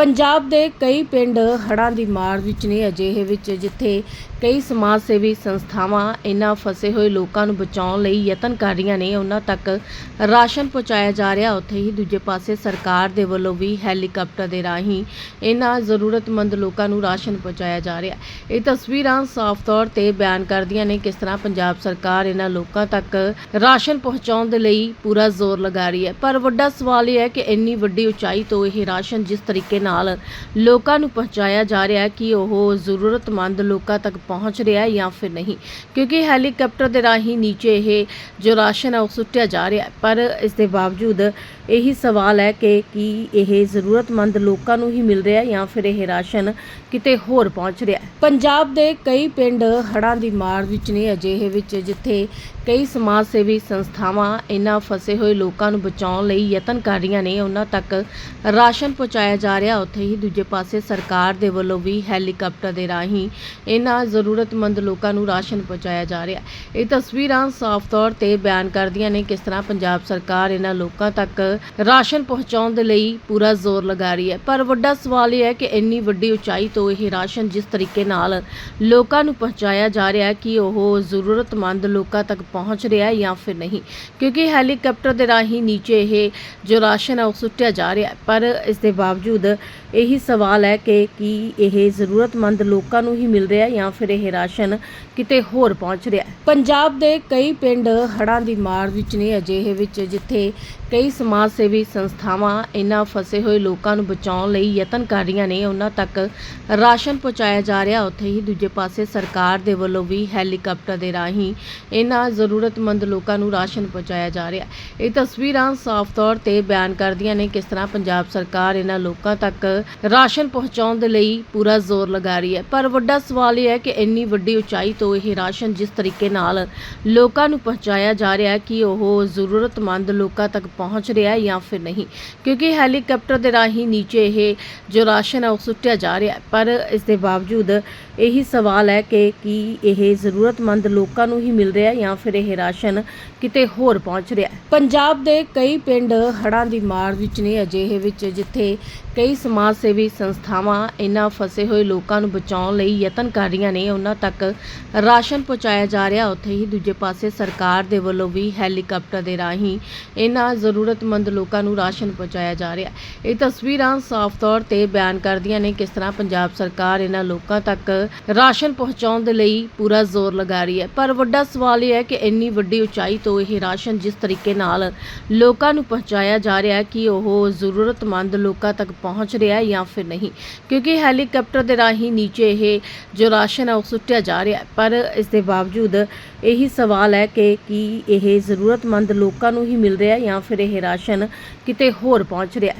ਪੰਜਾਬ ਦੇ ਕਈ ਪਿੰਡ ਹੜ੍ਹਾਂ ਦੀ ਮਾਰ ਵਿੱਚ ਨੇ ਅਜਿਹੇ ਵਿੱਚ, ਜਿੱਥੇ ਕਈ ਸਮਾਜ ਸੇਵੀ ਸੰਸਥਾਵਾਂ ਇਹਨਾਂ ਫਸੇ ਹੋਏ ਲੋਕਾਂ ਨੂੰ ਬਚਾਉਣ ਲਈ ਯਤਨ ਕਰ ਰਹੀਆਂ ਨੇ। ਉਹਨਾਂ ਤੱਕ ਰਾਸ਼ਨ ਪਹੁੰਚਾਇਆ ਜਾ ਰਿਹਾ। ਉੱਥੇ ਹੀ ਦੂਜੇ ਪਾਸੇ ਸਰਕਾਰ ਦੇ ਵੱਲੋਂ ਵੀ ਹੈਲੀਕਾਪਟਰ ਦੇ ਰਾਹੀਂ ਇਹਨਾਂ ਜ਼ਰੂਰਤਮੰਦ ਲੋਕਾਂ ਨੂੰ ਰਾਸ਼ਨ ਪਹੁੰਚਾਇਆ ਜਾ ਰਿਹਾ। ਇਹ ਤਸਵੀਰਾਂ ਸਾਫ਼ ਤੌਰ ਤੇ ਬਿਆਨ ਕਰਦੀਆਂ ਨੇ ਕਿਸ ਤਰ੍ਹਾਂ ਪੰਜਾਬ ਸਰਕਾਰ ਇਹਨਾਂ ਲੋਕਾਂ ਤੱਕ ਰਾਸ਼ਨ ਪਹੁੰਚਾਉਣ ਦੇ ਲਈ ਪੂਰਾ ਜ਼ੋਰ ਲਗਾ ਰਹੀ ਹੈ। ਪਰ ਵੱਡਾ ਸਵਾਲ ਇਹ ਹੈ ਕਿ ਇੰਨੀ ਵੱਡੀ ਉਚਾਈ ਤੋਂ ਇਹ ਰਾਸ਼ਨ ਜਿਸ ਤਰੀਕੇ ਨਾਲ ਨਾਲ ਲੋਕਾਂ ਨੂੰ ਪਹੁੰਚਾਇਆ ਜਾ ਰਿਹਾ ਹੈ ਕਿ ਉਹ ਜ਼ਰੂਰਤਮੰਦ ਲੋਕਾਂ ਤੱਕ ਪਹੁੰਚ ਰਿਹਾ ਹੈ ਜਾਂ ਫਿਰ ਨਹੀਂ। ਕਿਉਂਕਿ ਹੈਲੀਕਾਪਟਰ ਦੇ ਰਾਹੀਂ ਨੀਚੇ ਇਹ ਜੋ ਰਾਸ਼ਨ ਹੈ ਉਹ ਸੁੱਟਿਆ ਜਾ ਰਿਹਾ ਹੈ। ਪਰ ਇਸ ਦੇ ਬਾਵਜੂਦ ਇਹੀ ਸਵਾਲ ਹੈ ਕਿ ਕੀ ਇਹ ਜ਼ਰੂਰਤਮੰਦ ਲੋਕਾਂ ਨੂੰ ਹੀ ਮਿਲ ਰਿਹਾ ਹੈ ਜਾਂ ਫਿਰ ਇਹ ਰਾਸ਼ਨ ਕਿਤੇ ਹੋਰ ਪਹੁੰਚ ਰਿਹਾ ਹੈ। ਪੰਜਾਬ ਦੇ ਕਈ ਪਿੰਡ ਹੜ੍ਹਾਂ ਦੀ ਮਾਰ ਵਿੱਚ ਨੇ ਅਜਿਹੇ ਵਿੱਚ, ਜਿੱਥੇ ਕਈ ਸਮਾਜ ਸੇਵੀ ਸੰਸਥਾਵਾਂ ਇਹਨਾਂ ਫਸੇ ਹੋਏ ਲੋਕਾਂ ਨੂੰ ਬਚਾਉਣ ਲਈ ਯਤਨ ਕਰ ਰਹੀਆਂ ਨੇ, ਉਹਨਾਂ ਤੱਕ ਰਾਸ਼ਨ ਪਹੁੰਚਾਇਆ ਜਾ ਰਿਹਾ ਉੱਥੇ ਹੀ ਦੂਜੇ ਪਾਸੇ ਸਰਕਾਰ ਦੇ ਵੱਲੋਂ ਵੀ ਹੈਲੀਕਾਪਟਰ ਦੇ ਰਾਹੀਂ ਇਹਨਾਂ ਜ਼ਰੂਰਤਮੰਦ ਲੋਕਾਂ ਨੂੰ ਰਾਸ਼ਨ ਪਹੁੰਚਾਇਆ ਜਾ ਰਿਹਾ ਇਹ ਤਸਵੀਰਾਂ ਸਾਫ਼ ਤੌਰ ਤੇ ਬਿਆਨ ਕਰਦੀਆਂ ਨੇ ਕਿਸ ਤਰ੍ਹਾਂ ਪੰਜਾਬ ਸਰਕਾਰ ਇਹਨਾਂ ਲੋਕਾਂ ਤੱਕ ਰਾਸ਼ਨ ਪਹੁੰਚਾਉਣ ਦੇ ਲਈ ਪੂਰਾ ਜ਼ੋਰ ਲਗਾ ਰਹੀ ਹੈ। ਪਰ ਵੱਡਾ ਸਵਾਲ ਇਹ ਹੈ ਕਿ ਇੰਨੀ ਵੱਡੀ ਉਚਾਈ ਤੋਂ ਇਹ ਰਾਸ਼ਨ ਜਿਸ ਤਰੀਕੇ ਨਾਲ ਲੋਕਾਂ ਨੂੰ ਪਹੁੰਚਾਇਆ ਜਾ ਰਿਹਾ ਹੈ ਕਿ ਉਹ ਜ਼ਰੂਰਤਮੰਦ ਲੋਕਾਂ ਤੱਕ ਪਹੁੰਚ ਰਿਹਾ ਹੈ ਜਾਂ ਫਿਰ ਨਹੀਂ। ਕਿਉਂਕਿ ਹੈਲੀਕਾਪਟਰ ਦੇ ਰਾਹੀਂ ਨੀਚੇ ਇਹ ਜੋ ਰਾਸ਼ਨ ਹੈ ਉਹ ਸੁੱਟਿਆ ਜਾ ਰਿਹਾ ਪਰ ਇਸ ਦੇ ਬਾਵਜੂਦ ਇਹੀ ਸਵਾਲ ਹੈ ਕਿ ਕੀ ਇਹ ਜ਼ਰੂਰਤਮੰਦ ਲੋਕਾਂ ਨੂੰ ਹੀ ਮਿਲ ਰਿਹਾ ਜਾਂ ਫਿਰ ਇਹ ਰਾਸ਼ਨ ਕਿਤੇ ਹੋਰ ਪਹੁੰਚ ਰਿਹਾ ਪੰਜਾਬ ਦੇ ਕਈ ਪਿੰਡ ਹੜ੍ਹਾਂ ਦੀ ਮਾਰ ਵਿੱਚ ਨੇ ਅਜਿਹੇ ਵਿੱਚ ਜਿੱਥੇ ਕਈ ਸਮਾਜ ਸੇਵੀ ਸੰਸਥਾਵਾਂ ਇਹਨਾਂ ਫਸੇ ਹੋਏ ਲੋਕਾਂ ਨੂੰ ਬਚਾਉਣ ਲਈ ਯਤਨ ਕਰ ਰਹੀਆਂ ਨੇ, ਉਹਨਾਂ ਤੱਕ ਰਾਸ਼ਨ ਪਹੁੰਚਾਇਆ ਜਾ ਰਿਹਾ। ਉੱਥੇ ਹੀ ਦੂਜੇ ਪਾਸੇ ਸਰਕਾਰ ਦੇ ਵੱਲੋਂ ਵੀ ਹੈਲੀਕਾਪਟਰ ਦੇ ਰਾਹੀਂ ਇਹਨਾਂ ਜ਼ਰੂਰਤਮੰਦ ਲੋਕਾਂ ਨੂੰ ਰਾਸ਼ਨ ਪਹੁੰਚਾਇਆ ਜਾ ਰਿਹਾ ਇਹ ਤਸਵੀਰਾਂ ਸਾਫ਼ ਤੌਰ ਤੇ ਬਿਆਨ ਕਰਦੀਆਂ ਨੇ ਕਿਸ ਤਰ੍ਹਾਂ ਪੰਜਾਬ ਸਰਕਾਰ ਇਹਨਾਂ ਲੋਕਾਂ ਤੱਕ ਤੱਕ ਰਾਸ਼ਨ ਪਹੁੰਚਾਉਣ ਦੇ ਲਈ ਪੂਰਾ ਜ਼ੋਰ ਲਗਾ ਰਹੀ ਹੈ। ਪਰ ਵੱਡਾ ਸਵਾਲ ਇਹ ਹੈ ਕਿ ਇੰਨੀ ਵੱਡੀ ਉਚਾਈ ਤੋਂ ਇਹ ਰਾਸ਼ਨ ਜਿਸ ਤਰੀਕੇ ਨਾਲ ਲੋਕਾਂ ਨੂੰ ਪਹੁੰਚਾਇਆ ਜਾ ਰਿਹਾ ਹੈ, ਕਿ ਉਹ ਜ਼ਰੂਰਤਮੰਦ ਲੋਕਾਂ ਤੱਕ ਪਹੁੰਚ ਰਿਹਾ ਹੈ ਜਾਂ ਫਿਰ ਨਹੀਂ? ਕਿਉਂਕਿ ਹੈਲੀਕਾਪਟਰ ਦੇ ਰਾਹੀਂ ਨੀਚੇ ਇਹ ਜੋ ਰਾਸ਼ਨ ਹੈ, ਉਹ ਸੁੱਟਿਆ ਜਾ ਰਿਹਾ ਹੈ। ਪਰ ਇਸ ਦੇ ਬਾਵਜੂਦ ਇਹੀ ਸਵਾਲ ਹੈ ਕਿ ਕੀ ਇਹ ਜ਼ਰੂਰਤਮੰਦ ਲੋਕਾਂ ਨੂੰ ਹੀ ਮਿਲ ਰਿਹਾ ਹੈ ਜਾਂ ਫਿਰ ਇਹ ਰਾਸ਼ਨ ਕਿਤੇ ਹੋਰ ਪਹੁੰਚ ਰਿਹਾ ਹੈ? ਪੰਜਾਬ ਦੇ ਕਈ ਪਿੰਡ ਹੜ੍ਹਾਂ ਦੀ ਮਾਰ ਵਿੱਚ ਨੇ ਅਜਿਹੇ ਵਿੱਚ ਜਿੱਥੇ ਕਈ ਸਮਾਜ ਸੇਵੀ ਸੰਸਥਾਵਾਂ ਇਹਨਾਂ ਫਸੇ ਹੋਏ ਲੋਕਾਂ ਨੂੰ ਬਚਾਉਣ ਲਈ ਯਤਨ ਕਰ ਰਹੀਆਂ ਨੇ। ਉਹਨਾਂ ਤੱਕ ਰਾਸ਼ਨ ਪਹੁੰਚਾਇਆ ਜਾ ਰਿਹਾ। ਉੱਥੇ ਹੀ ਦੂਜੇ ਪਾਸੇ ਸਰਕਾਰ ਦੇ ਵੱਲੋਂ ਵੀ ਹੈਲੀਕਾਪਟਰ ਦੇ ਰਾਹੀਂ ਇਹਨਾਂ ਜ਼ਰੂਰਤਮੰਦ ਲੋਕਾਂ ਨੂੰ ਰਾਸ਼ਨ ਪਹੁੰਚਾਇਆ ਜਾ ਰਿਹਾ। ਇਹ ਤਸਵੀਰਾਂ ਸਾਫ਼ ਤੌਰ ਤੇ ਬਿਆਨ ਕਰਦੀਆਂ ਨੇ ਕਿਸ ਤਰ੍ਹਾਂ ਪੰਜਾਬ ਸਰਕਾਰ ਇਹਨਾਂ ਲੋਕਾਂ ਤੱਕ ਰਾਸ਼ਨ ਪਹੁੰਚਾਉਣ ਦੇ ਲਈ ਪੂਰਾ ਜ਼ੋਰ ਲਗਾ ਰਹੀ ਹੈ। ਪਰ ਵੱਡਾ ਸਵਾਲ ਇਹ ਹੈ ਕਿ ਇੰਨੀ ਵੱਡੀ ਉਚਾਈ ਤੋਂ ਇਹ ਰਾਸ਼ਨ ਜਿਸ ਤਰੀਕੇ ਨਾਲ ਲੋਕਾਂ ਨੂੰ ਪਹੁੰਚਾਇਆ ਜਾ ਰਿਹਾ ਹੈ ਕਿ ਉਹ ਜ਼ਰੂਰਤਮੰਦ ਲੋਕਾਂ ਤੱਕ ਪਹੁੰਚ ਪਹੁੰਚ ਰਿਹਾ ਹੈ ਜਾਂ ਫਿਰ ਨਹੀਂ। ਕਿਉਂਕਿ ਹੈਲੀਕਾਪਟਰ ਦੇ ਰਾਹੀਂ ਨੀਚੇ ਇਹ ਜੋ ਰਾਸ਼ਨ ਹੈ, ਉਹ ਸੁੱਟਿਆ ਜਾ ਰਿਹਾ ਪਰ ਇਸ ਦੇ ਬਾਵਜੂਦ ਇਹੀ ਸਵਾਲ ਹੈ ਕਿ ਕੀ ਇਹ ਜ਼ਰੂਰਤਮੰਦ ਲੋਕਾਂ ਨੂੰ ਹੀ ਮਿਲ ਰਿਹਾ ਜਾਂ ਫਿਰ ਇਹ ਰਾਸ਼ਨ ਕਿਤੇ ਹੋਰ ਪਹੁੰਚ ਰਿਹਾ